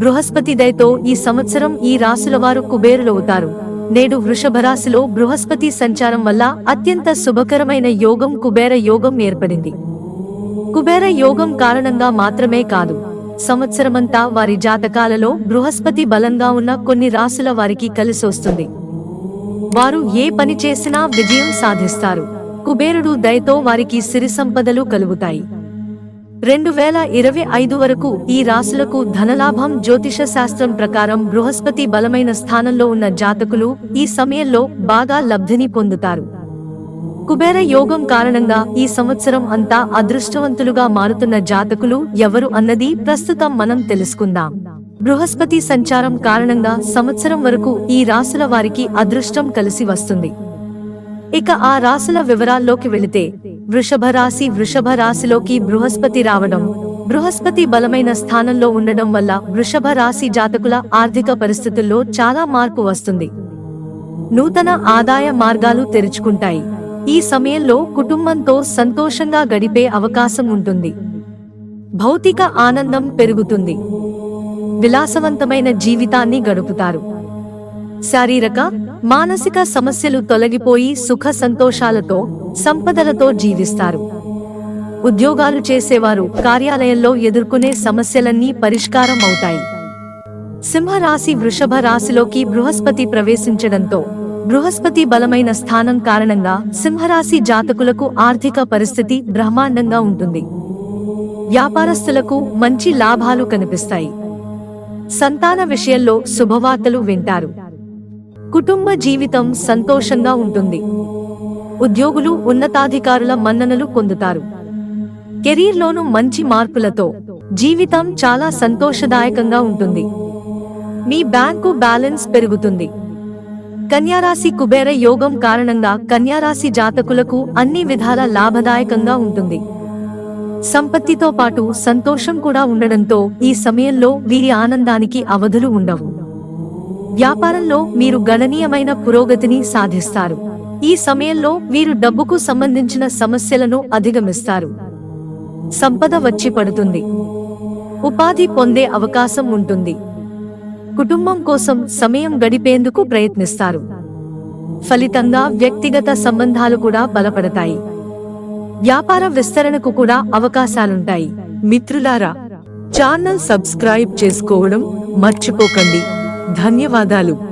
బృహస్పతి దయతో ఈ సంవత్సరం ఈ రాశుల వారు కుబేరులవుతారు. నేడు వృషభ రాశిలో బృహస్పతి సంచారం వల్ల అత్యంత శుభకరమైన యోగం కుబేర యోగం ఏర్పడింది. కుబేర యోగం కారణంగా మాత్రమే కాదు సంవత్సరమంతా వారి జాతకాలలో బృహస్పతి బలంగా ఉన్న కొన్ని రాశుల వారికి కలిసొస్తుంది. వారు ఏ పని చేసినా విజయం సాధిస్తారు. కుబేరుడు దయతో వారికి సిరి సంపదలు కలుగుతాయి. రెండు వేల ఇరవై ఐదు వరకు ఈ రాశులకు ధనలాభం జ్యోతిష శాస్త్రం ప్రకారం బృహస్పతి బలమైన స్థానంలో ఉన్న జాతకులు ఈ సమయంలో బాగా లబ్ధిని పొందుతారు. కుబేర యోగం కారణంగా ఈ సంవత్సరం అంతా అదృష్టవంతులుగా మారుతున్న జాతకులు ఎవరు అన్నది ప్రస్తుతం మనం తెలుసుకుందాం. బృహస్పతి సంచారం కారణంగా సంవత్సరం వరకు ఈ రాశుల వారికి అదృష్టం కలిసి వస్తుంది. ఇక ఆ రాశుల వివరాల్లోకి వెళితే వృషభ రాశి వృషభ రాశిలోకి బృహస్పతి రావడం. బృహస్పతి బలమైన స్థానంలో ఉండడం వల్ల వృషభ రాశి జాతకుల ఆర్థిక పరిస్థితుల్లో చాలా మార్పు వస్తుంది. నూతన ఆదాయ మార్గాలు తెరుచుకుంటాయి. ఈ సమయంలో కుటుంబంతో సంతోషంగా గడిపే అవకాశం ఉంటుంది. భౌతిక ఆనందం పెరుగుతుంది. విలాసవంతమైన జీవితాన్ని గడుపుతారు. శారీరక మానసిక సమస్యలు తొలగిపోయి సుఖ సంతోషాలతో సంపదలతో జీవిస్తారు. ఉద్యోగాలు చేసేవారు కార్యాలయంలో ఎదుర్కొనే సమస్యలన్నీ పరిష్కారం అవుతాయి. సింహరాశి వృషభ రాశిలోకి బృహస్పతి ప్రవేశించడంతో బృహస్పతి బలమైన స్థానం కారణంగా సింహరాశి జాతకులకు ఆర్థిక పరిస్థితి బ్రహ్మాండంగా ఉంటుంది. వ్యాపారస్తులకు మంచి లాభాలు కనిపిస్తాయి. సంతాన విషయంలో శుభవార్తలు వింటారు. కుటుంబ జీవితం సంతోషంగా ఉంటుంది. ఉద్యోగులు ఉన్నతాధికారుల మన్ననలు పొందుతారు. కెరీర్లోను మంచి మార్పులతో జీవితం చాలా సంతోషదాయకంగా ఉంటుంది. మీ బ్యాంకు బ్యాలెన్స్ పెరుగుతుంది. కన్యారాశి కుబేర యోగం కారణంగా కన్యారాశి జాతకులకు అన్ని విధాల లాభదాయకంగా ఉంటుంది. సంపత్తితో పాటు సంతోషం కూడా ఉండడంతో ఈ సమయంలో వీరి ఆనందానికి అవధులు ఉండవు. వ్యాపారంలో మీరు గణనీయమైన పురోగతిని సాధిస్తారు. ఈ సమయంలో మీరు డబ్బుకు సంబంధించిన సమస్యలను అధిగమిస్తారు. సంపద వచ్చి పడుతుంది. ఉపాధి పొందే అవకాశం ఉంటుంది. కుటుంబం కోసం సమయం గడిపేందుకు ప్రయత్నిస్తారు. ఫలితంగా వ్యక్తిగత సంబంధాలు కూడా బలపడతాయి. వ్యాపార విస్తరణకు కూడా అవకాశాలుంటాయి. మిత్రులారా ఛానల్ సబ్స్క్రైబ్ చేసుకోవడం మర్చిపోకండి. ధన్యవాదాలు.